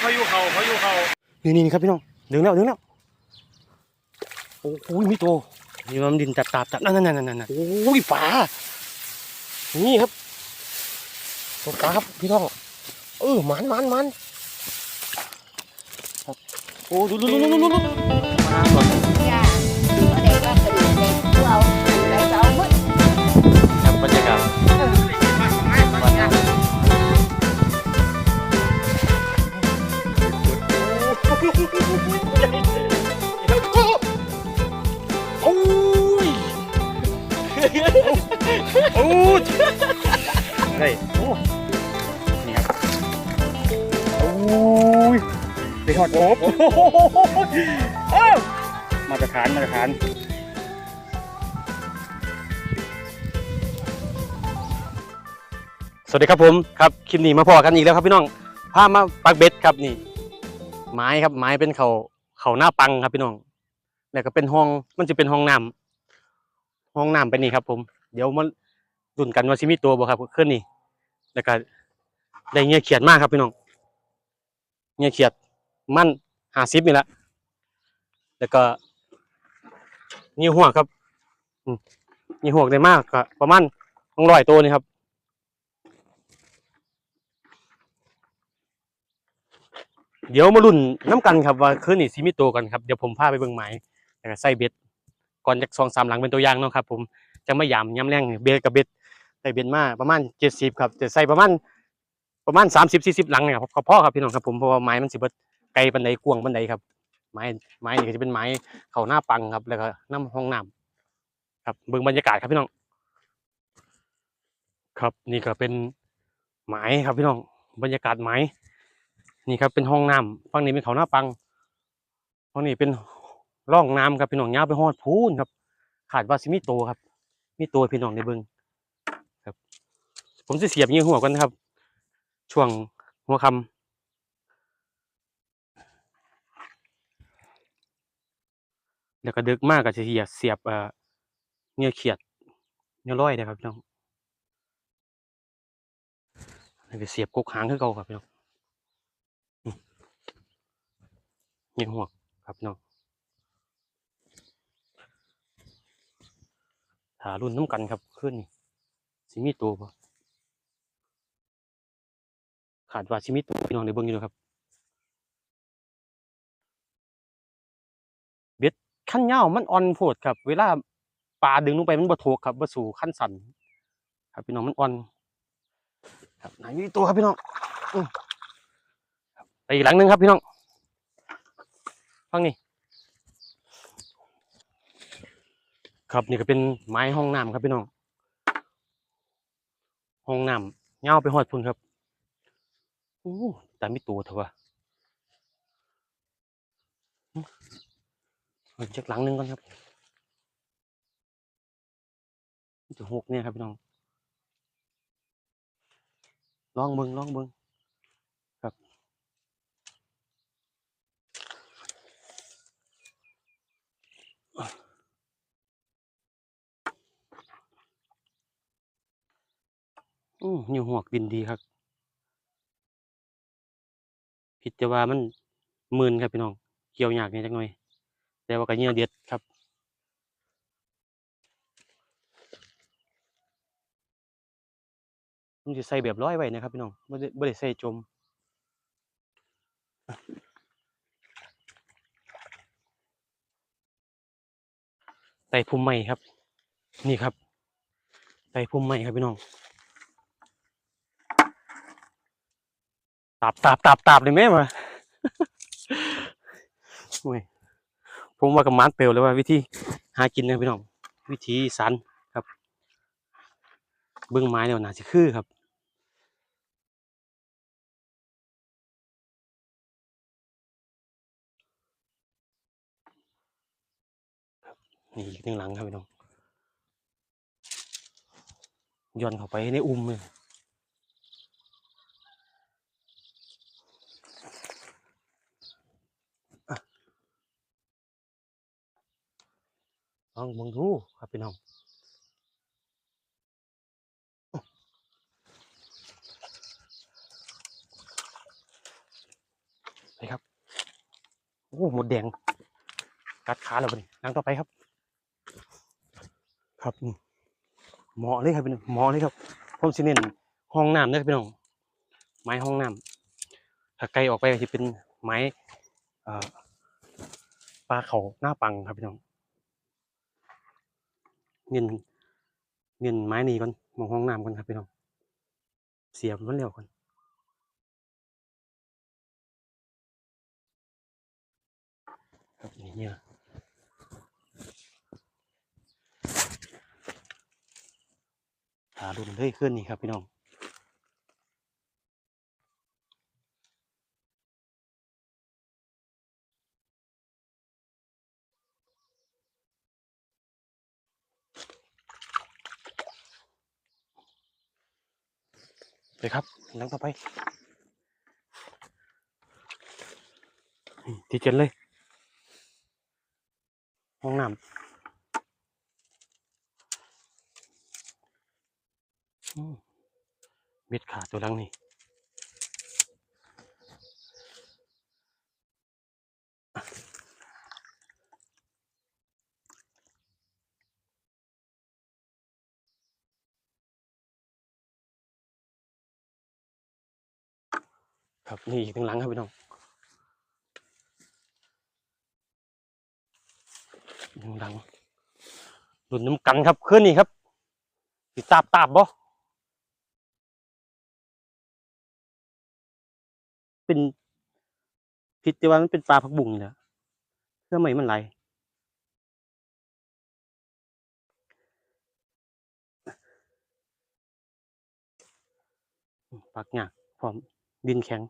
พายุเขาพายุเขานี่นี่ครับพี่น้องดึงแล้วดึงแล้วโอ้โหมีตัวนี่มันดินตัดตัดตัดนั่นนั่นนั่นนั่นโอ้ยปลานี่ครับตัวปลาครับพี่น้องเออมันมันมันโอ้ดูดูดูดูดูดู โอ้ยโอ้ยเฮ้ยโอ้นี่ครับโอ้ยไปทอดโอบโอ้มาตรฐานมาตรฐานสวัสดีครับผมครับคลิปนี้มาพอกันอีกแล้วครับพี่น้องพามาปักเบ็ดครับนี่ ไม้ครับไม้เป็นเขาเขาหน้าปังครับพี่น้องแล้วก็เป็นห้องมันจะเป็นห้องน้ำห้องน้ำไปนี่ครับ ผม เดี๋ยวมันดุนกันว่าซิมีตัวบ่ครับขึ้นนี่แล้วก็ได้เงี้ยเขียดมากครับพี่น้องเงี้ยเขียดมันหาซิปนี่แหละแล้วก็เงี้ยหัวครับอืมเงี้ยหัวได้มากก็ประมาณสองร้อยตัวนี่ครับ เดี๋ยวมาลุ้นน้ำกันครับว่าคืนนี้ซิมิโตกันครับเดี๋ยวผมพาไปเบิ่งไม้แล้วก็ใส่เบ็ดก่อนจากสองสามหลังเป็นตัวอย่างเนาะครับ ผมจะมายามย้ำแรงเบ็ดกับเบ็ดใส่เบ็ดมาประมาณเจ็ดสิบครับจะใส่ประมาณประมาณสามสิบสี่สิบหลังเนี่ยครับก็พอครับพี่น้องครับผมเพราะว่าไม้มันสิเบิดไกลปันไดกวางปันไดครับไม้ไม้นี่ก็จะเป็นไม้เขาหน้าปังครับ แล้วก็น้ำห้องน้ำครับเบิ่งบรรยากาศครับพี่น้อง ครับนี่ก็เป็นไม้ครับพี่น้อง บรรยากาศไม้ นี่ครับเป็นห้องน้ำฝั่งนี้เป็นเขาหน้าปังฝั่งนี้เป็นร่องน้ำครับพี่น้องยาวไปฮอดพูนครับ ขาดว่าสิมีโตครับ มีโตให้พี่น้องในเบิงครับ ผมจะเสียบยิงหัวกันนะครับ ช่วงหัวคำแล้วก็ดึกมากก็จะเสียบเสียบเอ่อเงี้ยเขียดเงี้ยร้อยนะครับพี่น้องแล้วก็เสียบกกหางคือเก่าครับพี่น้อง ยิงหัวกครับพี่น้องถารุ่นน้ำกันครับขึ้นนี่สิมีตัวปะขาดว่าสิมีตัวพี่น้องในเบิ้งอยู่นะครับเบ็ดขั้นเงามันอ่อนโพดครับ เวลาปลาดึงลงไปมันบ่โถกครับบ่สู่ขั้นสันครับพี่น้องมันอ่อนครับไหนมีตัวครับพี่น้องไปอีกหลังหนึงครับพี่น้อง ฟังนี่ครับนี่ก็เป็นไม้ห้องน้ำครับพี่น้อง ห้องน้ำเงาไปหอดพุ่นครับโอ้แต่ไม่ตัวเถอะวะเอาเช็คหลังหนึงก่อนครับจะหกเนี่ยครับพี่น้องลองเบิงลองเบิง อืออยู่หวกดินดีครับ ผิดแต่ว่ามันมืนครับพี่น้อง เกี่ยวยากนิดจักหน่อย แต่ว่าก็เหงื่อเด็ดครับผมจะใส่แบบร้อยไว้นะครับพี่น้องไม่ได้ไม่ได้ใส่จมไต่พุ่มใหม่ครับ นี่ครับไต่พุ่มใหม่ครับพี่น้อง ตาบตาบตาบตาบเลยแม่มาโอ้ยผมว่ากับมันเปลวเลยว่าวิธีหากินนะพี่น้องวิธีอีสันครับ เบื้องไม้เนี่ยน่าจะคือครับนี่อีกหนึ่งหลังครับพี่น้องย้อนเข้าไปในอุ้มเลย ลองมองดูครับพี่น้องไปครับ โอ้หมดแดง กัดขาแล้วบัดนี้นั่งต่อไปครับ ครับนี่หมาะเลยครับพี่น้องหมาะเลยครับผมสิเน้นห้องน้ำเด้อพี่น้อง ไม้ห้องน้ำถ้าไกลออกไปก็จะเป็นไม้ปลาเขาหน้าปังครับพี่น้อง เงินเงินไม้นี่ก่อนมองห้องน้ำก่อนครับพี่น้อง เสียบมันเร็วก่อนครับนี่เนี่ยหาดุนเลยขึ้นนี่ครับพี่น้อง เลยครับหลังต่อไปนี่ที่เจ็ดเลยห้องน้ำอืมเบ็ดขาตัวหลังนี่ ครับนี่อีกหนึ่งหลังครับพี่น้องหนึ่งหลังหลุนน้ำกันครับขึ้นนี่ครับสิตาบตาบบ่เป็นพิดแต่ว่ามันเป็นปลาผักบุ้งเนี่ยเพื่อไม่มันไหลปากหยากพร้อมดินแข็ง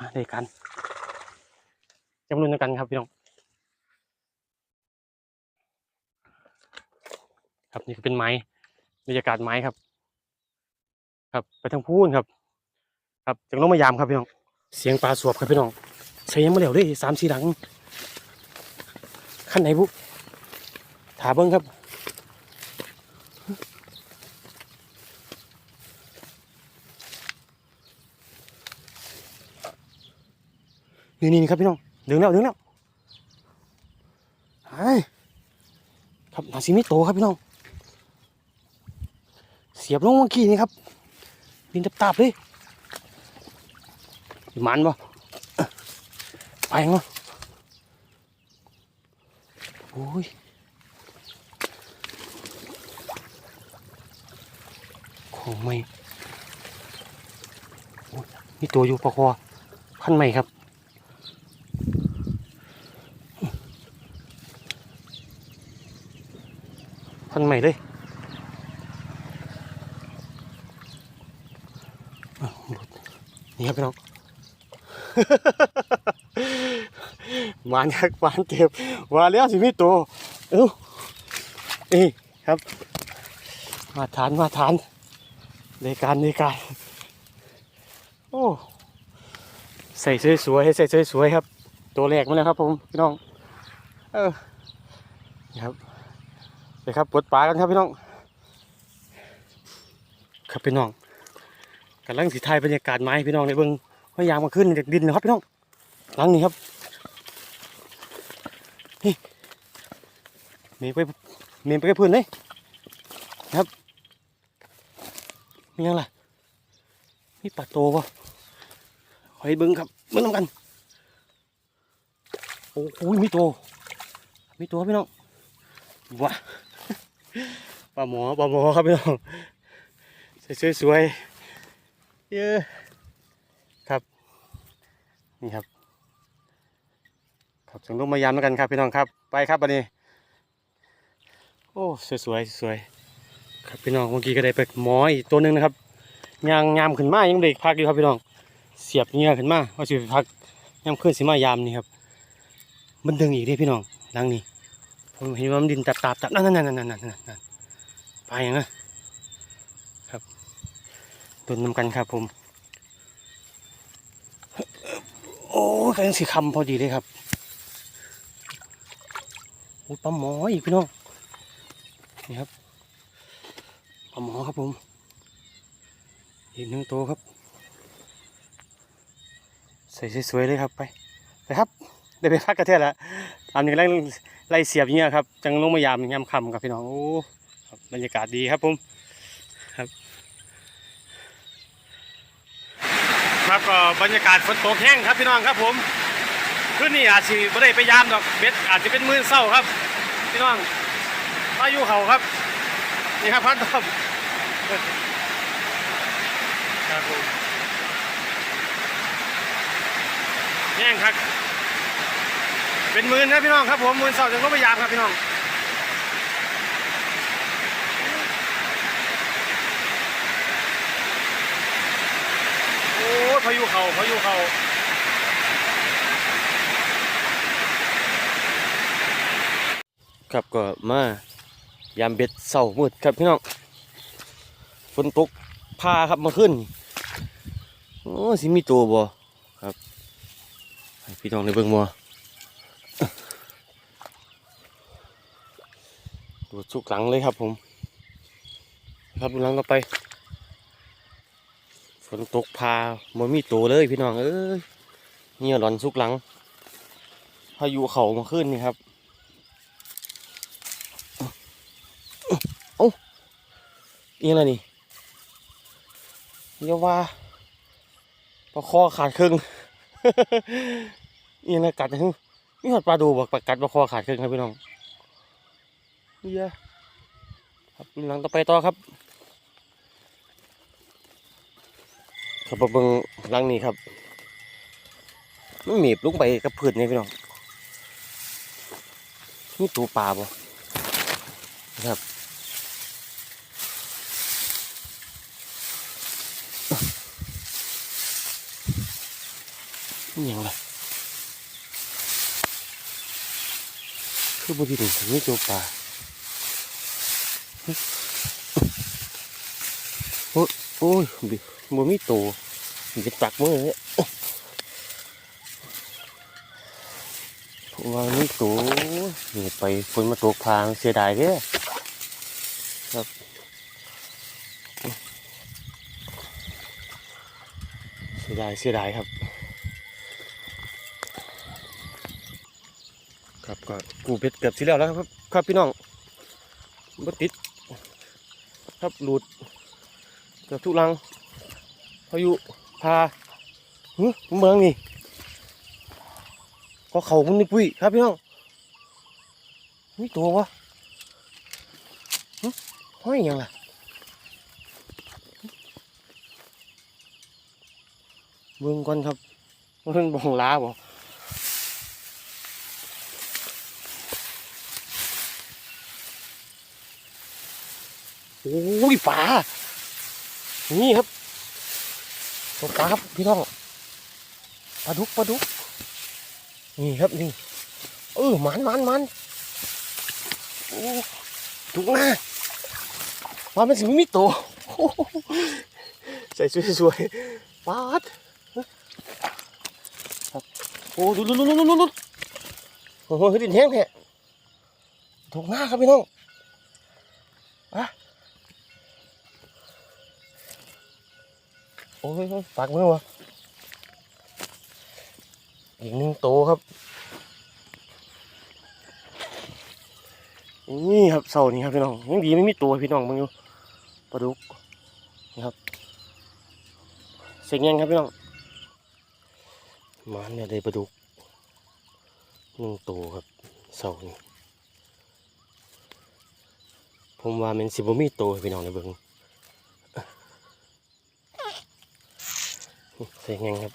อะได้กันจำนวนกันครับพี่น้องครับนี่ก็เป็นไม้บรรยากาศไม้ครับ ครับไปทางพูนครับ ครับจังลงมายามครับพี่น้องเสียงปลาสวบครับพี่น้องใช้ยังมาเร็วเลยสามสี่หลังขั้นไหนบุถาเบิ้งครับ นี่นี่ครับพี่น้องดึงแล้วดึงแล้วไอ้ครับนาซิมิโตครับพี่น้อง เสียบลงเมื่อกี้นี่ครับดินตับๆเลยมันบ่ไปงะโอ้ยของไม่มีตัวอยู่ปะคอขั้นใหม่ครับ พันใหม่เลยนี่ครับพี่น้องหวานยักหวานเจ็บหวานแล้วสิมีตัวเอ้านี่ครับ มาทานมาทานในการในการ โอ้ใส่สวยๆใส่สวยๆครับ ตัวแรกมาแล้วครับผมพี่น้อง เออนี่ครับ ไปครับปลดปลากันครับพี่น้อง ครับพี่น้องกำลังสีไทยบรรยากาศไม้พี่น้องในเบิ้งพยายามมาขึ้นจากดินนะครับพี่น้องหลังนี้ครับนี่เมย์ไปเมย์ไปกับเพื่อนเลยนะครับมียังล่ะมีปลาโตป่ะหอยเบิ้งครับเบิ้งน้ำกันโอ้โหมีตัวมีตัวพี่น้องว้า ปลาหมอปลาหมอครับพี่น้องสวยสวยๆเยอะครับนี่ครับครับจังลงมายามแล้วกันครับพี่น้องครับไปครับวันนี้ โอ้สวยสวยๆสวยครับพี่น้องเมื่อกี้ก็ได้ไปหมออีกตัวหนึ่งนะครับยางยามขึ้นมายังเด็กพักอยู่ครับพี่น้องเสียบเงี้ยขึ้นมาว่าสิพักยามขึ้นสิมายามนี่ครับมันดึงอีกเด้พี่น้องหลังนี้ ผมเห็นว่ามันดินตับตับตับนั่นนั่นนั่นนั่นนั่นไปนั้นครับตุนน้ำกันครับผมโอ้กำลังสีคำพอดีเลยครับโอ้ยปลาหมออีกพี่น้องนี่ครับปลาหมอครับผมอีกหนึ่งตัวครับ ใส่สวยๆเลยครับไปไปครับ ได้ไปพักกระเทศแล้วตามนี้กำลังไล่เสียบอย่างเงี้ยครับ จังลงมายามยามคำครับพี่น้องโอ้ครับบรรยากาศดีครับผมครับครับก็บรรยากาศฝนตกแห้งครับพี่น้องครับผมคืนนี้อาจจะไม่ได้ไปยามดอกเบ็ดอาจจะเป็นมื้อเศร้าครับ พี่น้องพายุเขาครับนี่ครับพันตอบครับผมแย่งครับ เป็นหมื่นนะพี่น้องครับผมหมื่นสองจังก็พยายามครับพี่น้องโอ้พายุเขาพายุเขาครับก็มายามเบ็ดเสามืดครับพี่น้องฝนตกพาครับมาขึ้นโอ้สิมีตัวบ่ให้พี่น้องในเบิ่งมั ดูสุกหลังเลยครับผม ครับดูหลังก็ไป ฝนตกพามันมีตัวเลยพี่น้องเอ้ยเนี่ยหลอนสุกหลังพายุเขามาขึ้นนี่ครับเอ้าเอียงอะไรนี่เยาว่าปลาคอขาดครึ่งอีนะกัดนะนี่หอดปลาดูบอกปลากัดปลาคอขาดครึ่งครับพี่น้อง เฮียครับหลังต่อไปต่อครับครับเบิ่งหลังนี้ครับมันหนีบลงไปกับพืชนี่พี่น้องนี่ตัวปลาบ่ครับนี่ยังล่ะคือบุรีนี่มีตัวปลา โอ้ยโอ้ยบิบ่มีตัวมันจะตักมือเนี่ยว่ามีตัวนี่ไปฝนมาตกพางเสียดายเด้ครับเสียดายเสียดายครับ ครับก็กูเป็ดเกือบสิแล้วแล้วครับ ครับพี่น้องบ่ติด ครับหลุดเกือบทุลังพายุพาหึเมืองนี่ก็เขาคุณนี่ปุ้ยครับพี่น้องนี่ตัววะห้อยยังล่ะเบิ่งก่อนครับเพิ่นบ่งลาบ่ โอ้ยปลานี่ครับตัวปลาครับพี่น้องปลาดุกปลาดุก นี่ครับนี่ เออมันมันมันโอ้ดุกน้าว่ามันสิไม่มีตัวโอ้โหใส่สวยๆปาดโอ้ดูดูดูดูดูโอ้โหดินแห้งแท้ดุกหน้าครับพี่น้องอะ โอ้ยปากมือวะอีกหนึ่งโตวครับ นี่ครับเสานี่ครับพี่น้องยังดีไม่มีตัวพี่น้องมึงอยู่ปลาดุกนะครับเสียงยังครับพี่น้องมันเนี่ยได้ปลาดุกหนึ่งตัวครับเสานี่ผมว่ามันสิบมีตัวพี่น้องในเบิ่ง เสียงยังครับ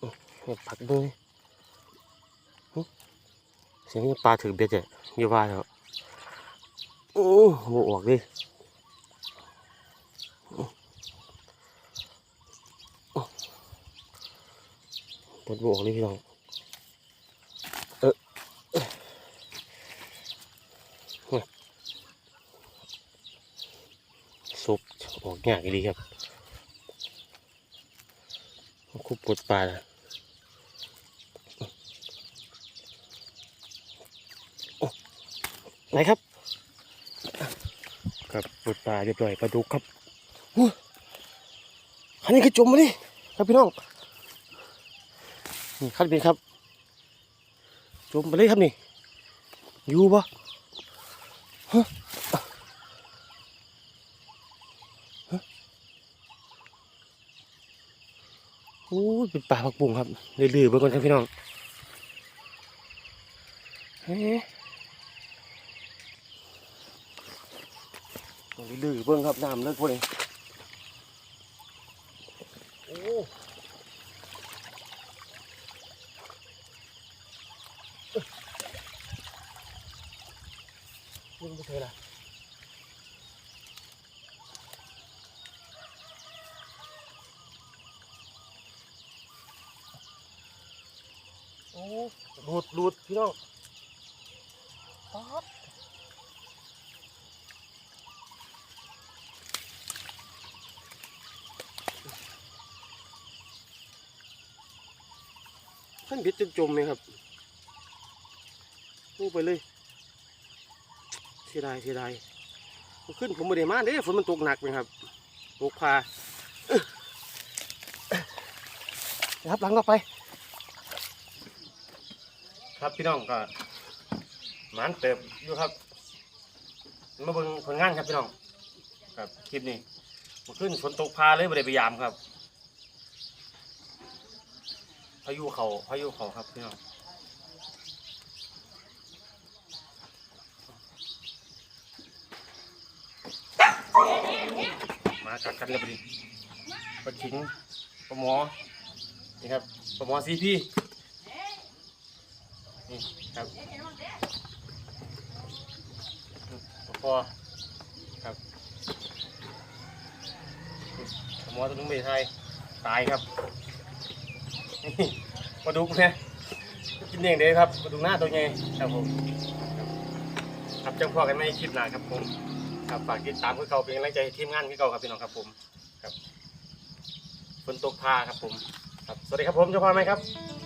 อื้อเห็ดผักด้วยเสียงยังปลาถือเบ็ดอะอย่ว่าแล้วโอ้โหออกดิเบ็ดบออกเลยพี่น้องเออเอ้ยเนี่ยซุปออก ยากอีหลีครับคุบปวดปลานะโอ้ไหนครับครับปวดปลาเรียบร้อยปลาดุกครับอู้อันนี้คือจมมาดิครับพี่น้องนี่ครับนี่ครับจมไปเลยครับนี่อยู่ปะฮะฮะโอ้เป็นป่าผักบุ้งครับลื่นๆไปก่อนครับพี่น้องเฮ้ยต้องลื่นๆเบิ่งครับน้ำเลิกพวกนี้โอ้ยังไม่เคยละ หลุดหลุดพี่น้องป๊อดท่านบิดจนจมเลยครับลูกไปเลยเสียดายเสียดายมันขึ้นผมไม่ได้มาเด้ฝนมันตกหนักไหมครับตกพาเอ้อนะครับหลังก็ไป ครับพี่น้องก็หมันเติบอยู่ครับมาเบิ่งผลงานครับพี่น้องครับคลิปนี้มันขึ้นฝนตกพาเลยไม่ได้พยายามครับพายุเขาพายุเขาครับพี่น้องมากัดกันเลยพอดีปลาขิงปลาหมอนี่ครับปลาหมอซีพี่ นี่ครับปลาคอครับหมอตัวนึงไม่ไทยตายครับนี่ปลาดุกเนี่ยกินเองเด้ครับปลาดุกหน้าตัวใหญ่ครับผมครับจังพ่อกันไม่คลิปหนาครับผมครับฝากติดตามพวกเขาเป็นกำลังใจทีมงานพวกเขาครับพี่น้องครับผมครับฝนตกพาครับผม ครับสวัสดีครับผมเจ้าพ่อไหมครับ